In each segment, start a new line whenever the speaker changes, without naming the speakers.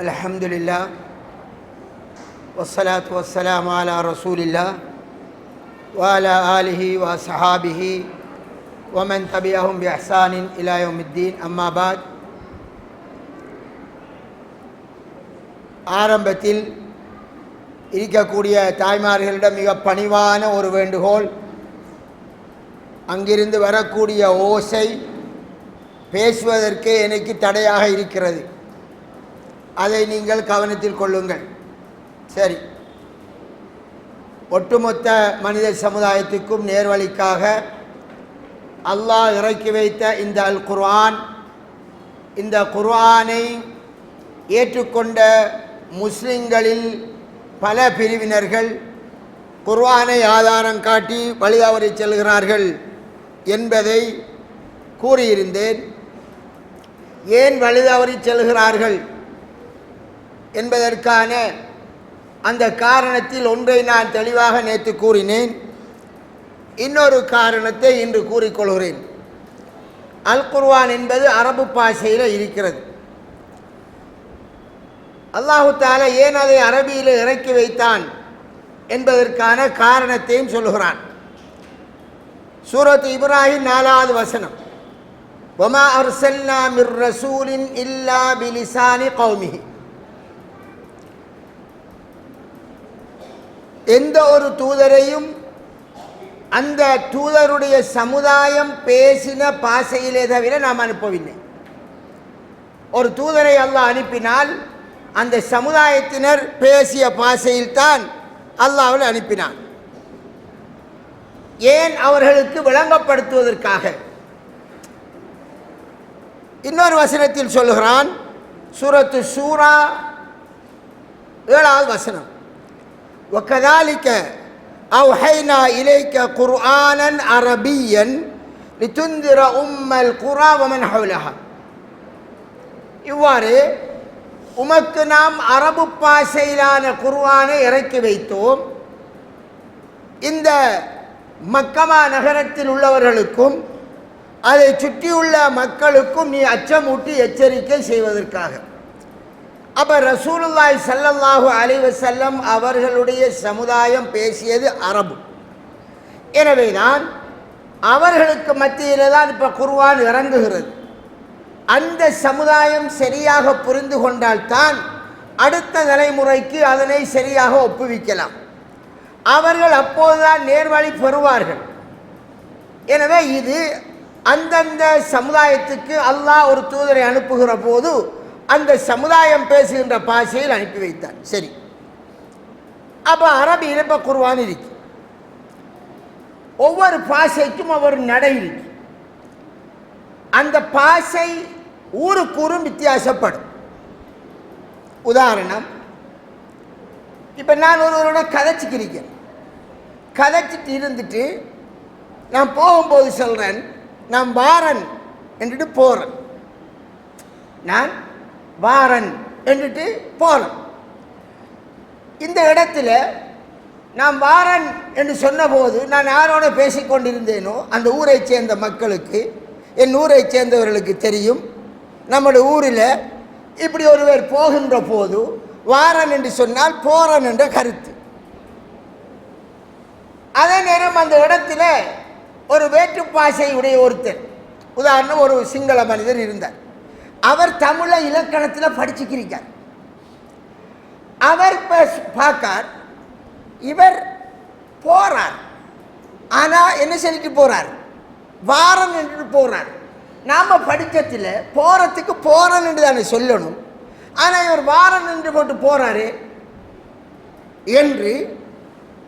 الحمد لله والصلاة والسلام على رسول الله وعلى آله وأصحابه ومن تبعهم بإحسان إلى يوم الدين أما بعد ஆரம்பத்தில் இருக்கக்கூடிய தாய்மார்களிடம் மிக பணிவான ஒரு வேண்டுகோள் அங்கிருந்து வரக்கூடிய ஓசை பேசுவதற்கு எனக்கு தடையாக இருக்கிறது அதை நீங்கள் கவனத்தில் கொள்ளுங்கள். சரி. ஒட்டுமொத்த மனித சமுதாயத்துக்கும் நேர்வழிக்காக அல்லாஹ் இறக்கி வைத்த இந்த அல் குர்ஆன் இந்த குர்ஆனை ஏற்றுக்கொண்ட முஸ்லிம்களில் பல பிரிவினர்கள் குர்வானை ஆதாரம் காட்டி வழிதவறி செல்கிறார்கள் என்பதை கூறியிருந்தேன். ஏன் வழிதவறி செல்கிறார்கள்? என்பதற்கான அந்த காரணத்தில் ஒன்றை நான் தெளிவாக நேற்று கூறினேன். இன்னொரு காரணத்தை இன்று கூறிக்கொள்கிறேன். அல் குர்வான் என்பது அரபு பாஷையில் இருக்கிறது. அல்லாஹு தால ஏன் அதை அரபியில் இறக்கி வைத்தான் என்பதற்கான காரணத்தையும் சொல்லுகிறான் சூரத் இப்ராஹிம் நாலாவது வசனம். ஒமா அர்சல்லா மிர் ரசூலின் இல்லா பிலிசானி கௌமிஹி. எந்த ஒரு தூதரையும் அந்த தூதருடைய சமுதாயம் பேசின பாசையிலே தவிர நாம் அனுப்பவில்லை. ஒரு தூதரை அல்லாஹ் அனுப்பினால் அந்த சமுதாயத்தினர் பேசிய பாசையில்தான் அல்லாவில் அனுப்பினான். ஏன் அவர்களுக்கு விளங்கப்படுத்துவதற்காக? இன்னொரு வசனத்தில் சொல்லுகிறான் சூரத்து சூரா ஏழாவது வசனம். وكذلك أوحينا إليك قرآنا عربيا لتنذر أم القرى ومن حولها இவ்வாறு உமக்கு நாம் அரபு பாஷையிலான குர்ஆனை இறக்கி வைத்தோம் இந்த மக்கமா நகரத்தில் உள்ளவர்களுக்கும் அதை சுற்றியுள்ள மக்களுக்கும் நீ அச்சமூட்டி எச்சரிக்கை செய்வதற்காக அப்போ ரசூலுல்லாய் சல்லல்லாஹு அலைவசல்லம் அவர்களுடைய சமுதாயம் பேசியது அரபு. எனவே தான் அவர்களுக்கு மத்தியில் தான் இப்போ குர்வான் இறங்குகிறது. அந்த சமுதாயம் சரியாக புரிந்து கொண்டால்தான் அடுத்த தலைமுறைக்கு அதனை சரியாக ஒப்புவிக்கலாம். அவர்கள் அப்போதுதான் நேர்வழி பெறுவார்கள். எனவே இது அந்தந்த சமுதாயத்துக்கு அல்லாஹ் ஒரு தூதரை அனுப்புகிற போது அந்த சமுதாயம் பேசுகின்ற பாஷையில் அனுப்பி வைத்தார். சரி. அப்போ அரபியில் இப்போ குர்வான் இருக்கு. ஒவ்வொரு பாஷைக்கும் ஒவ்வொரு நடை இருக்கு. அந்த பாஷை ஊருக்கூறும் வித்தியாசப்படும். உதாரணம் இப்போ நான் ஒருவரோட கதைச்சிக்கிறேன் கதைச்சிட்டு இருந்துட்டு நான் போகும்போது சொல்கிறேன் நான் வாரன் என்றுட்டு போகிறேன் நான் வாரன் என்றுட்டு போகிறேன் இந்த இடத்துல நான் வாரன் என்று சொன்னபோது நான் யாரோட பேசிக்கொண்டிருந்தேனோ அந்த ஊரை சேர்ந்த மக்களுக்கு என் ஊரை சேர்ந்தவர்களுக்கு தெரியும். நம்முடைய ஊரில் இப்படி ஒருவர் போகின்ற போது வாரன் என்று சொன்னால் போறன் என்ற கருத்து. அதே நேரம் அந்த இடத்துல ஒரு வேற்றுப்பாசை உடைய ஒருத்தர் உதாரணம் ஒரு சிங்கள மனிதர் இருந்தார். அவர் தமிழ இலக்கணத்தில் படிச்சுக்கிறார் அவர் பார்க்கார் இவர் போறார். ஆனால் என்ன சொல்லிட்டு போறார்? வாரம் என்று போறார். நாம் படித்தத்தில் போகிறதுக்கு போகிறோம் என்று தானே சொல்லணும். ஆனால் இவர் வாரம் என்று போட்டு போறாரு என்று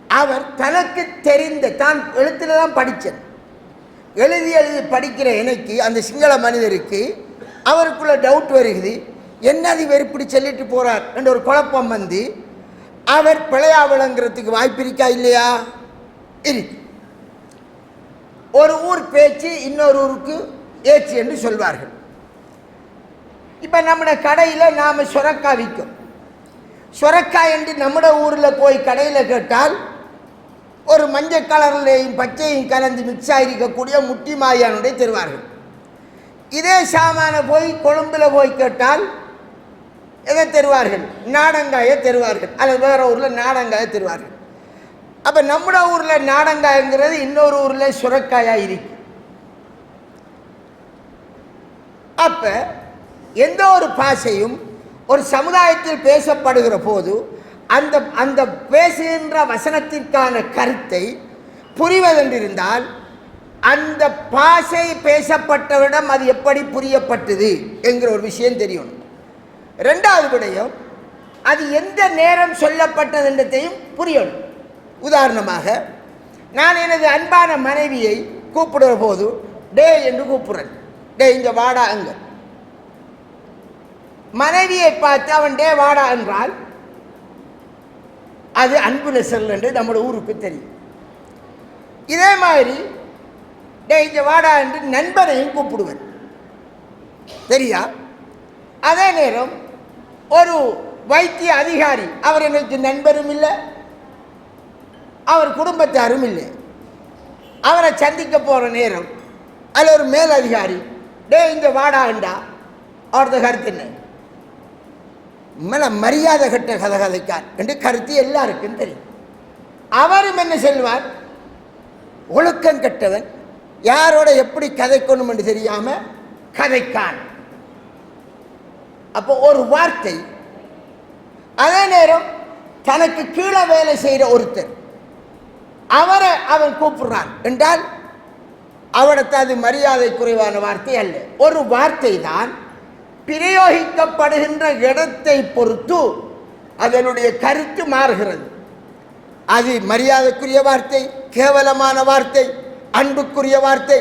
அவர் தனக்கு தெரிந்த தான் எழுத்தில் தான் படித்தேன் எழுதி எழுதி படிக்கிற எனக்கு அந்த சிங்கள மனிதருக்கு அவருக்குள்ள டவுட் வருகிறது. என்னது இவர் இப்படி சொல்லிட்டு போகிறார் என்ற ஒரு குழப்பம் வந்து அவர் பிழையா விளங்குறதுக்கு வாய்ப்பு இருக்கா இல்லையா? இருக்கு. ஒரு ஊர் பேச்சு இன்னொரு ஊருக்கு ஏச்சு என்று சொல்வார்கள். இப்போ நம்முடைய கடையில் நாம் சுரக்காய் விற்கும். சுரக்காய் என்று நம்முடைய ஊரில் போய் கடையில் கேட்டால் ஒரு மஞ்சள் கலர்லையும் பச்சையும் கலந்து மிக்ஸ் ஆகிருக்கக்கூடிய முட்டி மாயானுடைய தருவார்கள். இதே சாமானை போய் கொழும்பில் போய் கேட்டால் எதை தருவார்கள்? நாடங்காயை தருவார்கள். அல்லது வேற ஊரில் நாடங்காயை தருவார்கள். அப்போ நம்ம ஊரில் நாடங்காய்ங்கிறது இன்னொரு ஊரில் சுரக்காயாக இருக்கு. அப்போ எந்த ஒரு பாஷையும் ஒரு சமுதாயத்தில் பேசப்படுகிற போது அந்த அந்த பேசுகின்ற வசனத்திற்கான கருத்தை புரிவதென்றிருந்தால் அந்த பாஷை பேசப்பட்டவரிடம் அது எப்படி புரியப்பட்டது என்கிற ஒரு விஷயம் தெரியணும். ரெண்டாவது விடயம் அது எந்த நேரம் சொல்லப்பட்டது என்றதையும் புரியணும். உதாரணமாக நான் எனது அன்பான மனைவியை கூப்பிடுற போது டே என்று கூப்பிடுறேன். டே இங்கே வாடா அங்க மனைவியை பார்த்து அவன் டே வாடா என்றால் அது அன்பு நெசல் என்று நம்முடைய ஊருக்கு தெரியும். இதே மாதிரி டே இங்கே வாடா என்று நண்பனையும் கூப்பிடுவேன். சரியா? அதே நேரம் ஒரு வைத்திய அதிகாரி அவர் எனக்கு நண்பரும் இல்லை அவர் குடும்பத்தாரும் இல்லை. அவரை சந்திக்க போகிற நேரம் அதில் ஒரு மேல் அதிகாரி டே இங்கே வாடாண்டா அவரது கருத்து என்ன? மேல மரியாதை கட்ட கதை கதைக்கார் என்று கருத்து எல்லாருக்கும் தெரியும். அவரும் என்ன சொல்வார்? ஒழுக்கம் கெட்டவன் யாரோட எப்படி கதைக்கணும் என்று தெரியாம கதைக்கான். அப்போ ஒரு வார்த்தை அதே நேரம் தனக்கு கீழே வேலை செய்கிற ஒருத்தர் அவரை அவன் கூப்பிடுறான். என்றால் அவனுக்கு அது மரியாதை குறைவான வார்த்தை அல்ல. ஒரு வார்த்தை தான் பிரயோகிக்கப்படுகின்ற இடத்தை பொறுத்து அதனுடைய கருத்து மாறுகிறது. அது மரியாதைக்குரிய வார்த்தை கேவலமான வார்த்தை அன்புக்குரிய வார்த்தை.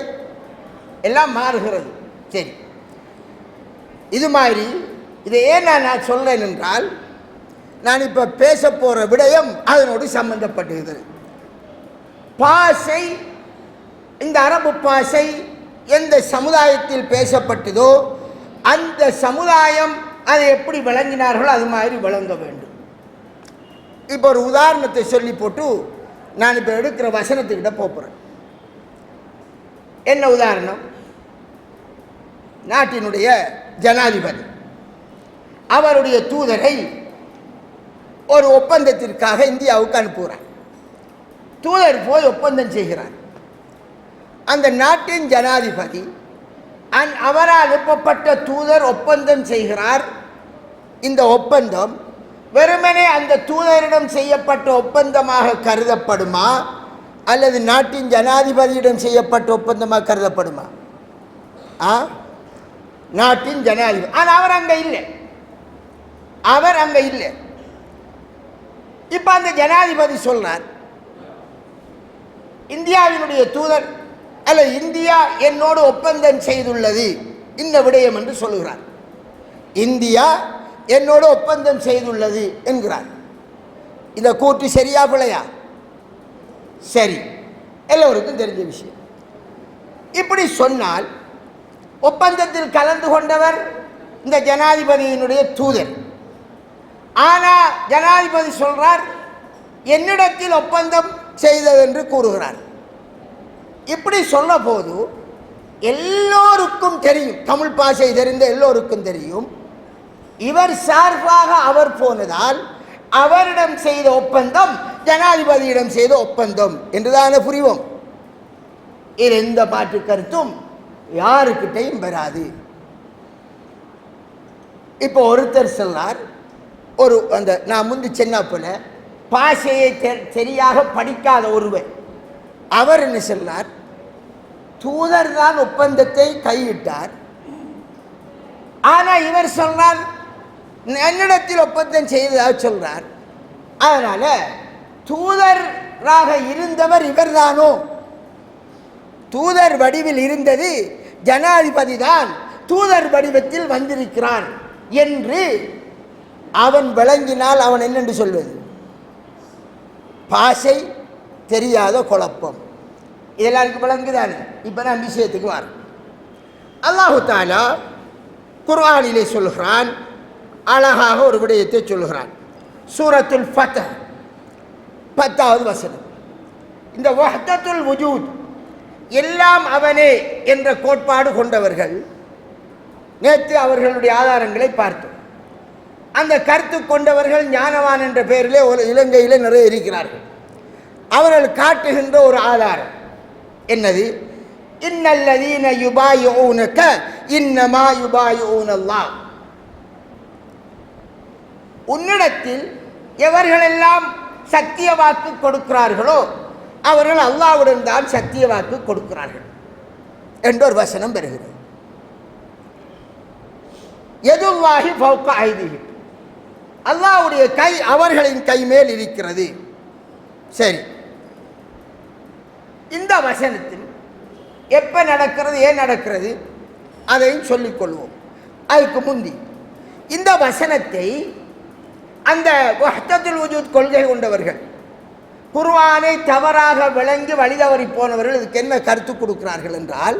எல்லாம் மாறுகிறது. சரி. இது மாதிரி இதை ஏன் நான் நான் சொல்கிறேன் என்றால் நான் இப்போ பேச போகிற விடயம் அதனோடு சம்பந்தப்பட்டிருக்கிறது பாசை இந்த அரபு பாசை எந்த சமுதாயத்தில் பேசப்பட்டதோ அந்த சமுதாயம் அதை எப்படி விளங்கினார்களோ அது மாதிரி விளங்க வேண்டும். இப்போ ஒரு உதாரணத்தை சொல்லி போட்டு நான் இப்போ எடுக்கிற வசனத்துக்கிட்ட போகிறேன் என்ன உதாரணம்? நாட்டினுடைய ஜனாதிபதி. அவருடைய தூதரை ஒரு ஒப்பந்தத்திற்காக இந்தியாவுக்கு அனுப்புகிறார். தூதர் போய் ஒப்பந்தம் செய்கிறார். அந்த நாட்டின் ஜனாதிபதி அந் அவரால் அனுப்பப்பட்ட தூதர் ஒப்பந்தம் செய்கிறார். இந்த ஒப்பந்தம் வெறுமனே அந்த தூதரிடம் செய்யப்பட்ட ஒப்பந்தமாக கருதப்படுமா? அல்லது நாட்டின் ஜனாதிபதியிடம் செய்யப்பட்ட ஒப்பந்தமாக கருதப்படுமா? ஆ? நாட்டின் ஜனாதிபதி. ஆனால் அவர் அங்கே இல்லை. அவர் அங்கே இல்லை. இப்போ அந்த ஜனாதிபதி சொல்றார் இந்தியாவினுடைய தூதர் அல்ல இந்தியா என்னோடு ஒப்பந்தம் செய்துள்ளது. இந்த விடயம் என்று சொல்கிறார் இந்தியா என்னோடு ஒப்பந்தம் செய்துள்ளது என்கிறார். இந்த கூற்று சரியா பிழையா சரி. எல்லோருக்கும் தெரிஞ்ச விஷயம். இப்படி சொன்னால் ஒப்பந்தத்தில் கலந்து கொண்டவர் இந்த ஜனாதிபதியினுடைய தூதர். ஆனால் ஜனாதிபதி சொல்கிறார் என்னிடத்தில் ஒப்பந்தம் செய்தது என்று கூறுகிறார். இப்படி சொல்ல போது எல்லோருக்கும் தெரியும் தமிழ் பாஷை தெரிந்த எல்லோருக்கும் தெரியும். இவர் சார்பாக அவர் போனதால் அவரிடம் செய்த ஒப்பந்தம் ஜனாதிபதியிடம் செய்த ஒப்பந்தம் என்றுதான புரிவோம்? இது எந்த மாற்று கருத்தும் யாருக்கிட்டையும் வராது. இப்போ ஒருத்தர் சொன்னார் ஒரு அந்த நான் முந்தி சின்ன போல பாஷையை சரியாக படிக்காத ஒருவர் அவர் என்ன சொன்னார்? தூதர் தான் ஒப்பந்தத்தை கையிட்டார். ஆனால் இவர் சொன்னார் என்னிடத்தில் ஒப்பந்தம் செய்ததாக சொல்றார். அதனால தூதராக இருந்தவர் இவர்தானோ? தூதர் வடிவில் இருந்தது ஜனாதிபதி தான். தூதர் வடிவத்தில் வந்திருக்கிறான் என்று அவன் விளங்கினால் அவன் என்னென்று சொல்வது? பாஷை தெரியாத குழப்பம். இதெல்லாம் எனக்கு விளங்குதானே? இப்போ நான் விஷயத்துக்கு வர அல்லாஹு தாலா குர்ஆனிலே சொல்கிறான் அழகாக ஒரு விடயத்தை சொல்கிறான். சூரத்துல் ஃபத் பத்தாவது வசனம். இந்த வஹ்தத்துல் வஜூத் எல்லாம் அவனே என்ற கோட்பாடு கொண்டவர்கள் நேற்று அவர்களுடைய ஆதாரங்களை பார்த்தோம். அந்த கருத்து கொண்டவர்கள் ஞானவான் என்ற பெயரிலே ஒரு இலங்கையில் நிறைய இருக்கிறார்கள். அவர்கள் காட்டுகின்ற ஒரு ஆதாரம் என்னது? இன்னல்லதீன யுபாயுனக இன்னமா யுபாயுனல்லாஹ் உன்னிடத்தில் எவர்களெல்லாம் சத்திய வாக்கு கொடுக்கிறார்களோ அவர்கள் அல்லாவுடன் தான் சத்திய வாக்கு கொடுக்கிறார்கள் என்ற ஒரு வசனம் பெறுகிறது எதுவாகி பௌக்க ஐதீகம் அல்லாவுடைய கை அவர்களின் கை மேல் இருக்கிறது. சரி. இந்த வசனத்தில் எப்போ நடக்கிறது ஏன் நடக்கிறது? அதையும் சொல்லிக்கொள்வோம் அதுக்கு முந்தி இந்த வசனத்தை அந்த வஹ்தத்துல் வஜூத் கொள்கை கொண்டவர்கள். குர்வானை தவறாக விளங்கி வழிதவறி போனவர்கள் இதுக்கு என்ன கருத்து கொடுக்கிறார்கள் என்றால்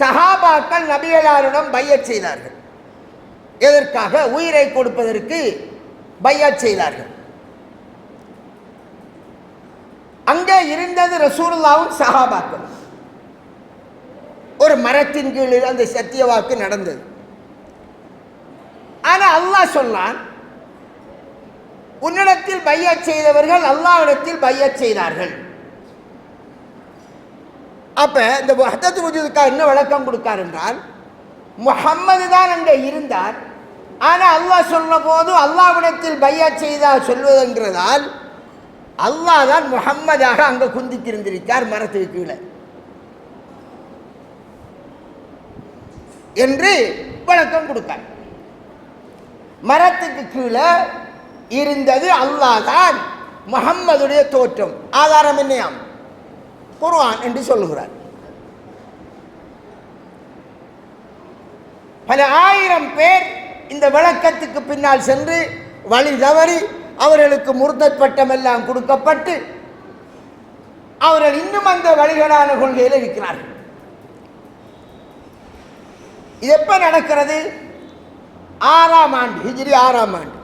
சஹாபாக்கள் நபியலாரிடம் பையச் செய்தார்கள். எதற்காக? உயிரை கொடுப்பதற்கு பையச் செய்தார்கள். அங்கே இருந்தது ரசூலுல்லாவும் சஹாபாக்கள் ஒரு மரத்தின் கீழ் அந்த சத்திய வாக்கு நடந்தது. ஆனா அல்லாஹ் சொன்னான் உன்னிடத்தில் பையச் செய்தவர்கள் அல்லாவிடத்தில் பையச் செய்தார்கள். அப்ப இந்த வஹதத்து வஜூதுக்கா என்ன விளக்கம் கொடுக்கார் என்றால் முஹம்மது தான் அங்கே இருந்தார் ஆனா அல்லாஹ் சொன்ன போது அல்லாவிடத்தில் பையச் செய்தா சொல்வதென்றதால் அல்லாஹ் தான் முகம்மதாக அங்கே குந்தித்திருந்திருக்கார் மரத்துக்கு கீழே. என்று விளக்கம் கொடுத்தார் மரத்துக்கு கீழே இருந்தது அல்லாதான் முகம்மதுடைய தோற்றம். ஆதாரம் என்னையாம்? குர்ஆன் என்று சொல்லுகிறார். பல ஆயிரம் பேர் இந்த விளக்கத்துக்கு பின்னால் சென்று வழி தவறி அவர்களுக்கு முருத்தத் பட்டம் எல்லாம் கொடுக்கப்பட்டு அவர்கள் இன்னும் அந்த வழிகளான கொள்கையில் இருக்கிறார்கள். இது எப்ப நடக்கிறது? ஆறாம் ஆண்டு ஹிஜ்ரி ஆறாம் ஆண்டு.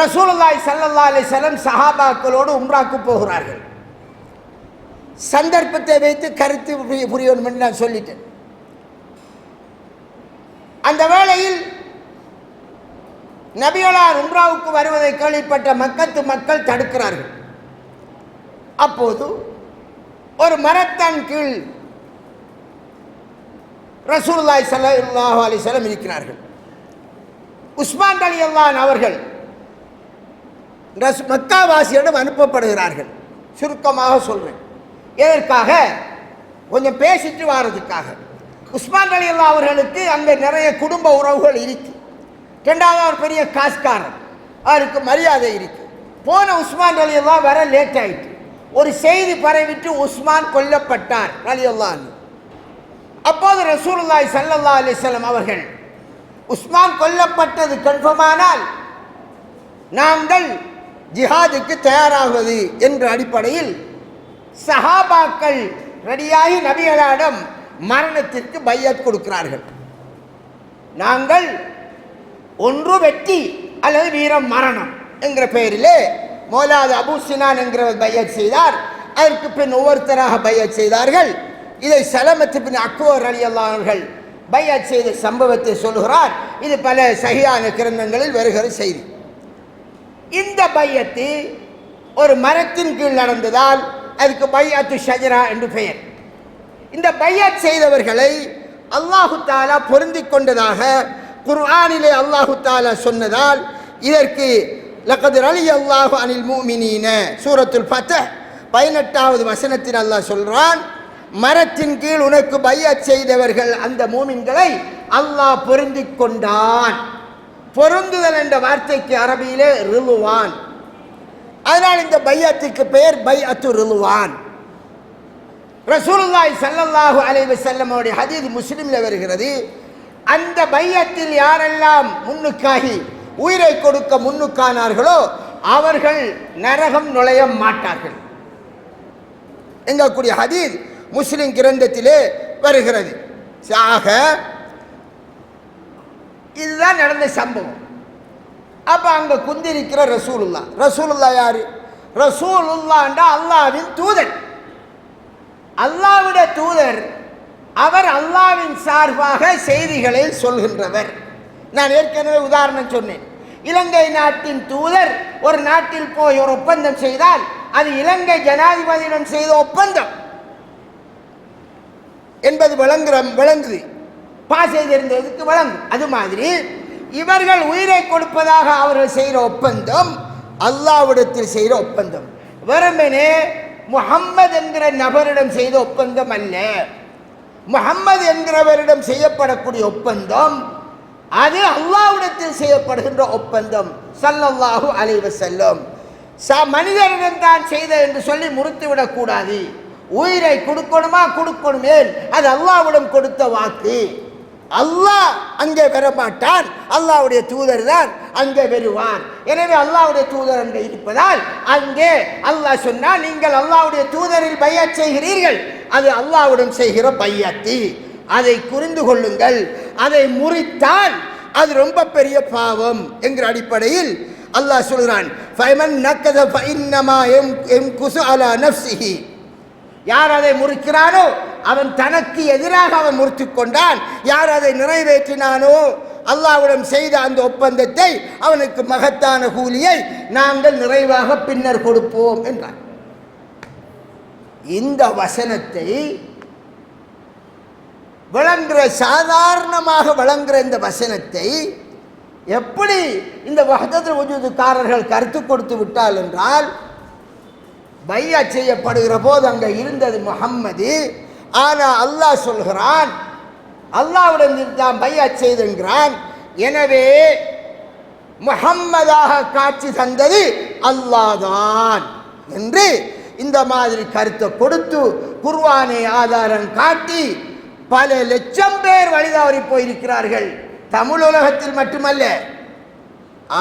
ரசூலுல்லாஹி சல்லல்லா அலி சலம் சஹாபாக்களோடு உம்ராக்கு போகிறார்கள். சந்தர்ப்பத்தை வைத்து கருத்து புரிய புரியணும் என்று நான் சொல்லிட்டேன். அந்த வேளையில் நபிகளார் உம்ராவுக்கு வருவதை கேள்விப்பட்ட மக்கத்து மக்கள் தடுக்கிறார்கள். அப்போது ஒரு மரத்தான் கீழ் ரசூல்லாய் சல்லாஹ் அலைஹி வஸல்லம் இருக்கிறார்கள். உஸ்மான் அலி அல்லான் அவர்கள் ரஸ் மக்காவாசியிடம் அனுப்பப்படுகிறார்கள். சுருக்கமாக சொல்றேன். எதற்காக? கொஞ்சம் பேசிட்டு வாரதுக்காக. உஸ்மான் அலி அல்லா அவர்களுக்கு அங்கே நிறைய குடும்ப உறவுகள் இருக்கு. ரெண்டாவது அவர் பெரிய காஸ்காரர். அவருக்கு மரியாதை இருக்கு. போன உஸ்மான் அலி அல்லா வர லேட் ஆயிட்டு. ஒரு செய்தி பரவிட்டு உஸ்மான் கொல்லப்பட்டார். அலி அல்லான்னு அப்போது ரசூல்லாய் சல்லல்லா அலிஸ்லாம் அவர்கள் உஸ்மான் கொல்லப்பட்டது கன்ஃபர்மானால் நாங்கள் ஜிஹாதுக்கு தயாராகுவது என்ற அடிப்படையில் சஹாபாக்கள் ரெடியாகி நபிகளிடம் மரணத்திற்கு பையத் கொடுக்கிறார்கள். நாங்கள் ஒன்று வெற்றி அல்லது வீரம் மரணம் என்கிற பெயரிலே மோலாது அபு சினான் என்கிறவர் பையத் செய்தார். அதற்கு பின் ஒவ்வொருத்தராக பையத் செய்தார்கள். இதை சலமத்து பின் அக்பர் அலி பையத் செய்த சம்பவத்தை சொல்கிறார் இது பல சகியான கிரந்தங்களில் வருகிற செய்தி. இந்த பையத்து ஒரு மரத்தின் கீழ் நடந்ததால் அதுக்கு பையாத்து ஷஜரா என்று பெயர். இந்த பையத் செய்தவர்களை அல்லாஹு தாலா பொருந்தி கொண்டதாக குர்ஆனிலே அல்லாஹு தாலா சொன்னதால் இதற்கு லக்கது அலி அல்லாஹு அனில் மூமினீன சூரத்துல் பார்த்த பதினெட்டாவது வசனத்தில் அல்லாஹ் சொல்கிறான் மரத்தின் கீழ் உனக்கு பையச் செய்தவர்கள் அந்த மூமின்களை அல்லாஹ் பொருந்தி கொண்டான். பொருந்துதல் என்ற வார்த்தைக்கு அரபியிலே ரிலுவான். அதனால் இந்த பையத்துக்கு பெயர் பை அத்து ரிலுவான். ரசூலுல்லாஹி சல்லல்லாஹு அலைவு செல்லமோடைய ஹதீத் முஸ்லீமில் வருகிறது. அந்த பையத்தில் யாரெல்லாம் முன்னுக்காகி உயிரை கொடுக்க முன்னுக்கானார்களோ அவர்கள் நரகம் நுழைய மாட்டார்கள். எங்கக்கூடிய ஹதீஸ் முஸ்லிம் கிரந்தத்திலே வருகிறது. ஆக இதுதான் நடந்த சம்பவம். அப்போ அங்கே குந்திருக்கிற ரசூலுல்லா ரசூலுல்லா யார்? ரசூலுல்லாண்டா அல்லாவின் தூதர். அல்லாவிட தூதர் அவர் அல்லாவின் சார்பாக செய்திகளை சொல்கின்றவர். நான் ஏற்கனவே உதாரணம் சொன்னேன். இலங்கை நாட்டின் தூதர் ஒரு நாட்டில் போய் ஒரு ஒப்பந்தம் செய்தால் அது இலங்கை ஜனாதிபதியிடம் செய்த ஒப்பந்தம். என்பது விளங்குற விளங்குது பாசை தெரிந்ததுக்கு விளங்கும் அது மாதிரி இவர்கள் உயிரை கொடுப்பதாக அவர்கள் செய்கிற ஒப்பந்தம் அல்லாவிடத்தில் செய்கிற ஒப்பந்தம். வெறுமனே முகம்மது என்கிற நபரிடம் செய்த ஒப்பந்தம் அல்ல. முகம்மது என்கிறவரிடம் செய்யப்படக்கூடிய ஒப்பந்தம் அது அல்லாவிடத்தில் செய்யப்படுகின்ற ஒப்பந்தம். சல்லல்லாஹு அலைவ செல்லும் ச மனிதரிடம் தான் செய்த என்று சொல்லி முறித்து விடக்கூடாது உயிரை கொடுக்கணுமா? கொடுக்கணுமே அது அல்லாஹ்விடம் கொடுத்த வாக்கு. அல்லாஹ் அங்கே பெறமாட்டான் அல்லாஹ்வுடைய தூதர் தான் அங்கே பெறுவான் எனவே அல்லாவுடைய தூதர் அங்கே இருப்பதால் அங்கே அல்லாஹ் சொன்னால் நீங்கள் அல்லாவுடைய தூதரில் பையச் செய்கிறீர்கள். அது அல்லாவுடன் செய்கிற பையத்தி. அதை புரிந்து கொள்ளுங்கள். அதை முறித்தால் அது ரொம்ப பெரிய பாவம் என்கிற அடிப்படையில் அல்லாஹ் சொல்கிறான். ஃபைமன் நக்கத ஃபைன்னமா எம் எம் குசு அலா நஃப்சிஹி யார் அதை முறிக்கிறானோ அவன் தனக்கு எதிராக அவன் முறித்து கொண்டான். யார் அதை நிறைவேற்றினானோ அல்லாவிடம் செய்த அந்த ஒப்பந்தத்தை அவனுக்கு மகத்தான கூலியை நாங்கள் நிறைவாக பின்னர் கொடுப்போம் என்றான் இந்த வசனத்தை விளங்குற சாதாரணமாக விளங்குற இந்த வசனத்தை எப்படி இந்த வகதத்தில் உஜூதுக்காரர்கள் கருத்து கொடுத்து விட்டால் என்றால் பையா செய்யப்படுகிற போது அங்கே இருந்தது முகம்மது ஆனால் அல்லாஹ் சொல்கிறான் அல்லாவிடம் தான் பையா செய்துங்கிறான். எனவே முகம்மதாக காட்சி தந்தது அல்லாதான் என்று இந்த மாதிரி கருத்தை கொடுத்து குர்வானை ஆதாரம் காட்டி பல லட்சம் பேர் வழிதவறி போயிருக்கிறார்கள். தமிழ் உலகத்தில் மட்டுமல்ல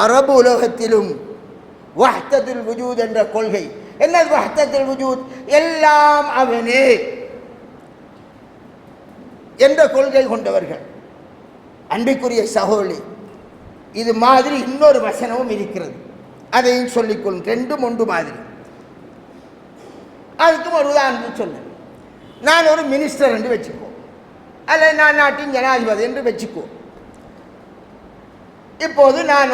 அரபு உலகத்திலும் வஹ்தத்துல் வஜூத் என்ற கொள்கை என்னது வஹ்தத்துல் வஜூத் எல்லாம் அவனே என்ற கொள்கை கொண்டவர்கள் அன்பிற்குரிய சகோதரி இது மாதிரி இன்னொரு வசனமும் இருக்கிறது அதையும் சொல்லிக்கொள் ரெண்டும் ஒன்று மாதிரி அதுக்கும் ஒரு உதாரணம் சொன்னேன் நான் ஒரு மினிஸ்டர் என்று வச்சுக்கோ அல்ல நான் நாட்டின் ஜனாதிபதி என்று வச்சுக்கோ இப்போது நான்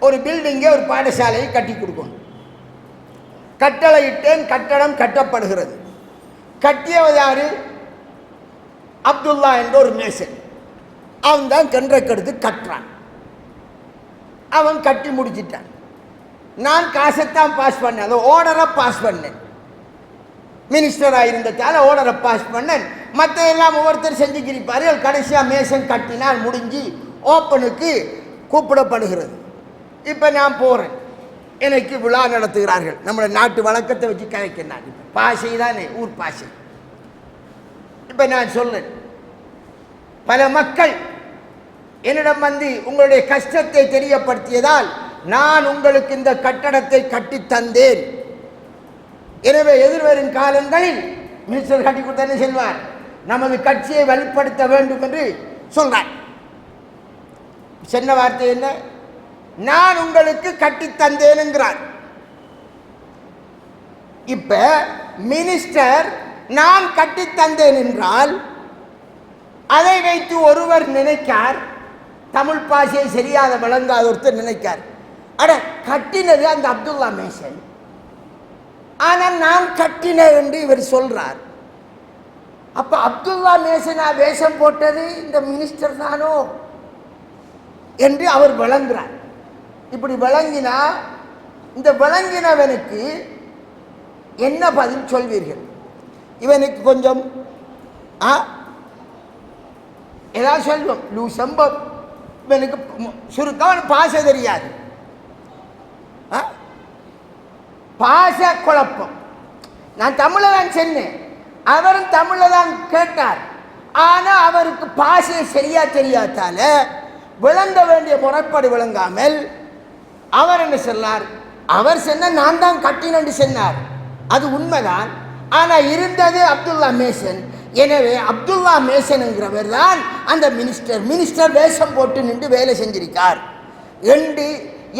ஒரு பில்டிங்கை ஒரு பாடசாலையை கட்டி கொடுக்கணும் கட்டளையிட்டேன் கட்டடம் கட்டப்படுகிறது. கட்டியவர் யாரு? அப்துல்லா என்ற ஒரு மேசன் அவன் தான் கெடுத்து கட்டுறான். அவன் கட்டி முடிச்சிட்டான். நான் காசைத்தான் பாஸ் பண்ணேன். அதை ஓர்டரை பாஸ் பண்ணேன். மினிஸ்டராக இருந்ததால் ஓர்டரை பாஸ் பண்ணேன். மற்ற எல்லாம் ஒவ்வொருத்தர் செஞ்சுக்கிருப்பார்கள் கடைசியாக மேசன் கட்டினால் முடிஞ்சு ஓப்பனுக்கு கூப்பிடப்படுகிறது. இப்போ நான் போகிறேன் எனக்கு விழா நடத்துகிறார்கள். நம்மளை நாட்டு வழக்கத்தை வச்சு கதைக்கிறான் பாஷை தானே ஊர் பாஷை. இப்போ நான் சொல்றேன். பல மக்கள் என்னிடம் வந்து உங்களுடைய கஷ்டத்தை தெரியப்படுத்தியதால் நான் உங்களுக்கு இந்த கட்டடத்தை கட்டி தந்தேன். எனவே எதிர்வரும் காலங்களில் மினிஸ்டர் கட்டி கொடுத்தேன்னு செல்வார்? நமது கட்சியை வலுப்படுத்த வேண்டும் என்று சொல்றார். சொன்ன வார்த்தை என்ன? நான் உங்களுக்கு கட்டித்தந்தேனுங்கிறார். இப்ப மினிஸ்டர் நான் கட்டித்தந்தேன் என்றால் அதை வைத்து ஒருவர் நினைக்கார். தமிழ் பாஷையை சரியாக விளங்காத ஒருத்தர் நினைக்கார். அட கட்டினது அந்த அப்துல்லா மேசன் ஆனால் நான் கட்டினேன் என்று இவர் சொல்றார். அப்ப அப்துல்லா மேசனா வேஷம் போட்டது இந்த மினிஸ்டர் தானோ? என்று அவர் விளங்குறார். இப்படி விளங்கினா இந்த விளங்கினவனுக்கு என்ன பதில் சொல்வீர்கள்? இவனுக்கு கொஞ்சம் ஆ? ஏதாவது சொல்வோம் லூசம்பம் இவனுக்கு சுருக்கம் அவனுக்கு பாச தெரியாது. ஆ? பாச குழப்பம். நான் தமிழை தான் சொன்னேன். அவரும் தமிழை தான் கேட்டார். ஆனால் அவருக்கு பாசையை சரியா தெரியாதால விளங்க வேண்டிய முறைப்பாடு விளங்காமல் அவர் என்ன சொன்னார்? அவர் சொன்ன நான் தான் கட்டினு சொன்னார். அது உண்மைதான். ஆனால் இருந்தது அப்துல்லா மேசன். எனவே அப்துல்லா மேசனுங்கிறவர் தான் அந்த மினிஸ்டர் மினிஸ்டர் வேஷம் போட்டு நின்று வேலை செஞ்சிருக்கார். என்று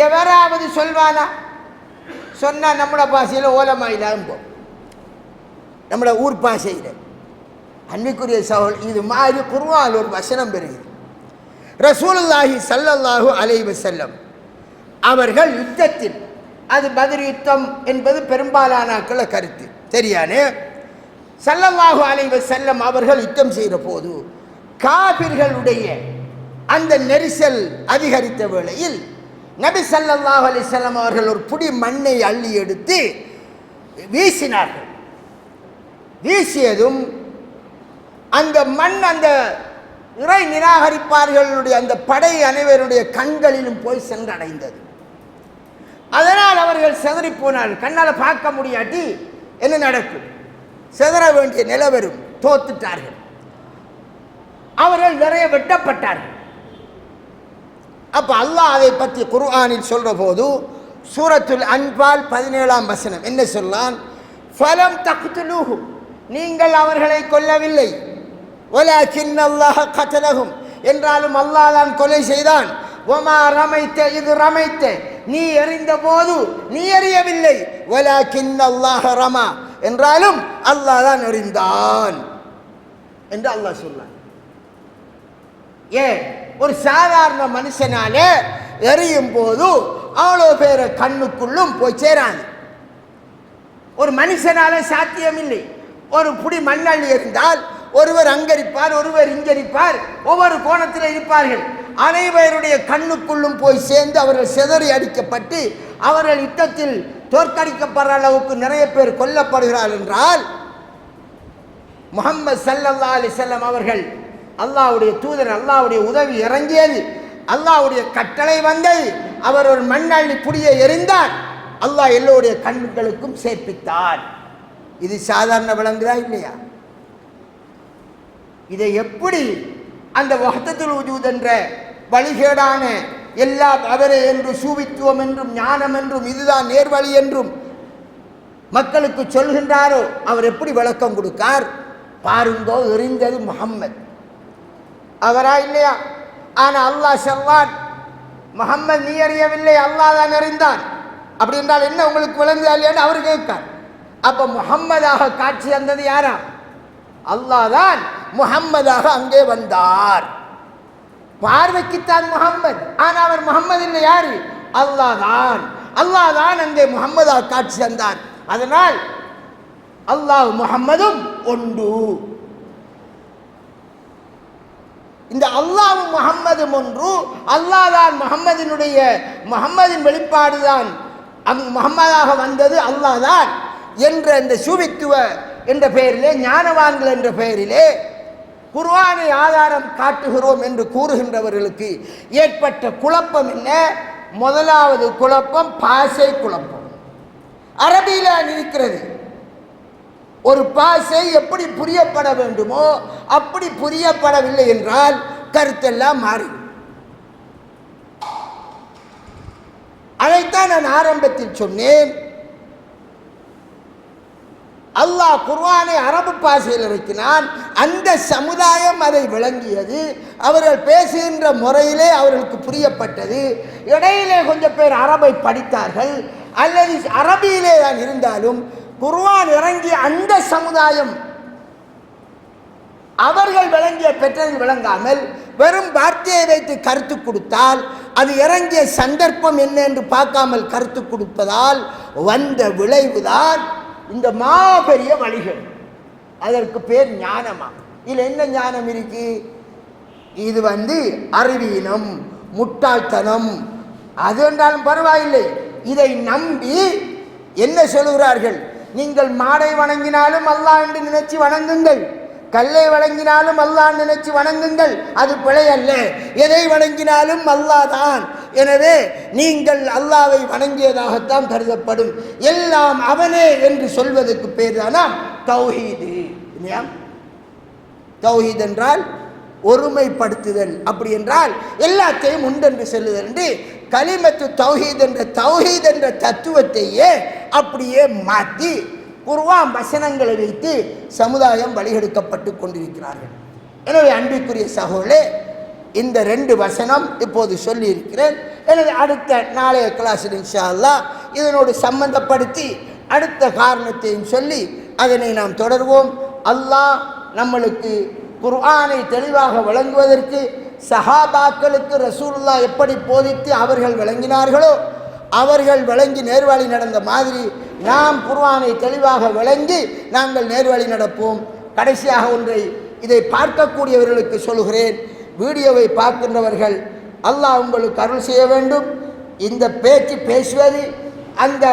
எவராவது சொல்வானா? சொன்னால் நம்மளோட பாசையில் ஓலமாயிலாகும் போ நம்மளோட ஊர் பாசையில் அன்பிக்குரிய சகோல் இது மாதிரி குருவால் ஒரு வசனம் பெறுகிறது ரசூலுல்லாஹி சல்லல்லாஹு அலைவசல்லம் செல்லம் அவர்கள் யுத்தத்தில். அது பதிர் யுத்தம் என்பது பெரும்பாலானாக்கள கருத்து. சரியானே? ஸல்லல்லாஹு அலைஹி செல்லம் அவர்கள் யுத்தம் செய்கிற போது காபிர்களுடைய அந்த நெரிசல் அதிகரித்த வேளையில் நபி சல்லாஹ் அலைஹி அவர்கள் ஒரு புடி மண்ணை அள்ளி எடுத்து வீசினார்கள். வீசியதும் அந்த மண் அந்த இறை நிராகரிப்பார்களுடைய அந்த படை அனைவருடைய கண்களிலும் போய் சென்றடைந்தது. அதனால் அவர்கள் செதறி போனார்கள் கண்ணால் பார்க்க முடியாட்டி என்ன நடக்கும்? செதற வேண்டிய நிலவரும் தோத்துட்டார்கள். அவர்கள் நிறைய வெட்டப்பட்டார்கள். அப்ப அல்லாஹ் அதை பற்றி குர்ஆனில் சொல்ற போது சூரத்துல் அன்பால் பதினேழாம் வசனம் என்ன சொல்லான் ஃபலம் நூகும் நீங்கள் அவர்களை கொல்லவில்லை. வலாக்கின் அல்லாஹ் கத்தலகும் என்றாலும் அல்லாஹ் தான் கொலை செய்தான். ஒமா ரமைத்த? இது ரமைத்த. நீ எறிந்த போது நீ எறியவில்லை அல்லாஹ் ரமா என்றாலும் அல்லாஹ் தான் எறிந்தான் என்று அல்லாஹ் சொன்னான். ஏன்? ஒரு சாதாரண மனுஷனால எறியும் போது அவ்வளோ பேரை கண்ணுக்குள்ளும் போய் சேராது. ஒரு மனுஷனால சாத்தியம் இல்லை ஒரு புடி மண்ணள்ளி இருந்தால் ஒருவர் அங்கரிப்பார் ஒருவர் இங்கரிப்பார். ஒவ்வொரு கோணத்தில் இருப்பார்கள். அனைவருடைய கண்ணுக்குள்ளும் போய் சேர்ந்து அவர்கள் சிதறி அடிக்கப்பட்டு அவர்கள் யுத்தத்தில் தோற்கடிக்கப்படுற அளவுக்கு நிறைய பேர் கொல்லப்படுகிறார் என்றால் முகம்மது சல்லல்லா அலிசல்லம் அவர்கள் அல்லாஹ்வுடைய தூதர் அல்லாவுடைய உதவி இறங்கியது. அல்லாவுடைய கட்டளை வந்தது. அவர் ஒரு மண்ணள்ளி புடியை எரிந்தார் அல்லாஹ் எல்லோருடைய கண்களுக்கும் சேர்ப்பித்தார். இது சாதாரண விளங்குதா இல்லையா? இதை எப்படி அந்த வஹத்தத்துல் உஜூத் என்ற வழிகேடான எல்லா அவரே என்று சூவித்துவம் என்றும் ஞானம் என்றும் இதுதான் நேர்வழி என்றும் மக்களுக்கு சொல்கின்றாரோ அவர் எப்படி விளக்கம் கொடுக்கார்? பாருங்கோ எரிந்தது முகம்மது அவரா இல்லையா? ஆனால் அல்லாஹ் சொல்வான் முகம்மது நீ அறியவில்லை அல்லாஹ் தான் அறிந்தான். அப்படி என்றால் என்ன உங்களுக்கு விளங்குதா இல்லையான்னு அவர் கேட்கார். அப்போ முகம்மதாக காட்சி வந்தது யாரா? அல்லாஹ் தான் முகம்மதாக அங்கே வந்தார். பார்வைக்குத்தான் முகம்மது ஆனால் அவர் முகம்மது இல்லை யாரு? அல்லாஹ் தான் அல்லாஹ் தான் அங்கே முகம்மதாக காட்சி தந்தார். அதனால் அல்லாஹ் முகம்மதும் ஒன்று இந்த அல்லாஹ் முகம்மதும் ஒன்று. அல்லாஹ் தான் முகம்மதினுடைய முகம்மதின் வெளிப்பாடு தான் அங் முகம்மதாக வந்தது அல்லாஹ் தான் என்ற இந்த சுவித்துவ என்ற பெயரிலே ஞானவான்கள் என்ற பெயரிலே குர்வானை ஆதாரம் காட்டுகிறோம் என்று கூறுகின்றவர்களுக்கு ஏற்பட்ட குழப்பம் என்ன? முதலாவது குழப்பம் பாசை குழப்பம். அரபியில் இருக்கிறது. ஒரு பாசை எப்படி புரியப்பட வேண்டுமோ அப்படி புரியப்படவில்லை என்றால் கருத்தெல்லாம் மாறி அதைத்தான் நான் ஆரம்பத்தில் சொன்னேன். அல்லாஹ் குர்வானை அரபு பாஷையில் இறக்கினான். அந்த சமுதாயம் அதை விளங்கியது. அவர்கள் பேசுகின்ற முறையிலே அவர்களுக்கு புரியப்பட்டது. இடையிலே கொஞ்சம் பேர் அரபை படித்தார்கள். அல்லது அரபியிலே தான் இருந்தாலும் குர்வான் இறங்கிய அந்த சமுதாயம் அவர்கள் விளங்கிய பெற்றது விளங்காமல் வெறும் வார்த்தையை வைத்து கருத்து கொடுத்தால் அது இறங்கிய சந்தர்ப்பம் என்ன என்று பார்க்காமல் கருத்து கொடுப்பதால் வந்த விளைவுதான் இந்த மாபெரிய வழிகள். அதற்கு பேர் ஞானமா. இதில் என்ன ஞானம் இருக்கு? இது வந்து அறிவீனம் முட்டாள்தனம். அது என்றாலும் பரவாயில்லை. இதை நம்பி என்ன சொல்லுகிறார்கள்? நீங்கள் மாடை வணங்கினாலும் அல்லாண்டு என்று நினைச்சு வணங்குங்கள். கல்லை வணங்கினாலும் அல்லாஹ் நினைச்சு வணங்குங்கள். அது பிழை அல்ல. எதை வணங்கினாலும் அல்லாஹ் தான் எனவே நீங்கள் அல்லாவை வணங்கியதாகத்தான் கருதப்படும். எல்லாம் அவனே என்று சொல்வதற்கு பேர் தானா தௌஹீது. இல்லையா? தௌஹீத் என்றால் ஒருமைப்படுத்துதல். அப்படி என்றால் எல்லாத்தையும் உண்டென்று செல்லுதல் என்று களிமத்து தௌஹீத் என்ற தௌஹீத் என்ற தத்துவத்தையே அப்படியே மாற்றி குருவான் வசனங்களை வைத்து சமுதாயம் வழிகெடுக்கப்பட்டு கொண்டிருக்கிறார்கள். எனவே அன்பிற்குரிய சகோதரே இந்த ரெண்டு வசனம் இப்போது சொல்லியிருக்கிறேன். எனவே அடுத்த நாளைய கிளாஸில் இன்ஷா அல்லாஹ் இதனோடு சம்பந்தப்படுத்தி அடுத்த காரணத்தையும் சொல்லி அதனை நாம் தொடர்வோம். அல்லாஹ் நம்மளுக்கு குர்ஆனை தெளிவாக வழங்குவதற்கு சஹாபாக்களுக்கு ரசூலுல்லா எப்படி போதித்து அவர்கள் விளங்கினார்களோ அவர்கள் விளங்கி நேர்வழி நடந்த மாதிரி நாம் குர்ஆனை தெளிவாக விளங்கி நாங்கள் நேர்வழி நடப்போம். கடைசியாக ஒன்றை இதை பார்க்கக்கூடியவர்களுக்கு சொல்கிறேன் வீடியோவை பார்க்கின்றவர்கள் அல்லாஹ் உங்களுக்கு அருள் செய்ய வேண்டும். இந்த பேச்சு பேசுவது அந்த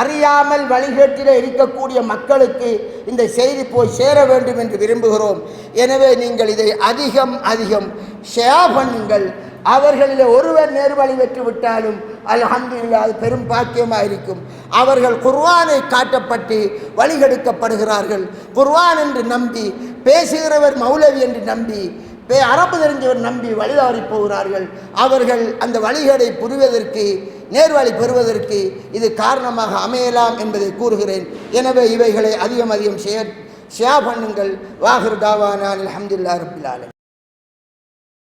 அறியாமல் வழிகேட்டில் இருக்கக்கூடிய மக்களுக்கு இந்த செய்தி போய் சேர வேண்டும் என்று விரும்புகிறோம். எனவே நீங்கள் இதை அதிகம் அதிகம் ஷேர் பண்ணுங்கள். அவர்களில் ஒருவர் நேர்வழி பெற்று விட்டாலும் அல்ஹம்துலில்லாஹ் அது பெரும் பாக்கியமாக இருக்கும். அவர்கள் குர்வானை காட்டப்பட்டு வழிகெடுக்கப்படுகிறார்கள். குர்வான் என்று நம்பி பேசுகிறவர் மௌலவி என்று நம்பி பே அரபு தெரிஞ்சவர் நம்பி வழிதவறி போகிறார்கள். அவர்கள் அந்த வழிகளை புரிவதற்கு நேர்வழி பெறுவதற்கு இது காரணமாக அமையலாம் என்பதை கூறுகிறேன். எனவே இவைகளை அதிகம் அதிகம் ஷேர் ஷியா பண்ணுங்கள். வாஹிர் தாவானான் அஹமதுல்லா ரப்பில்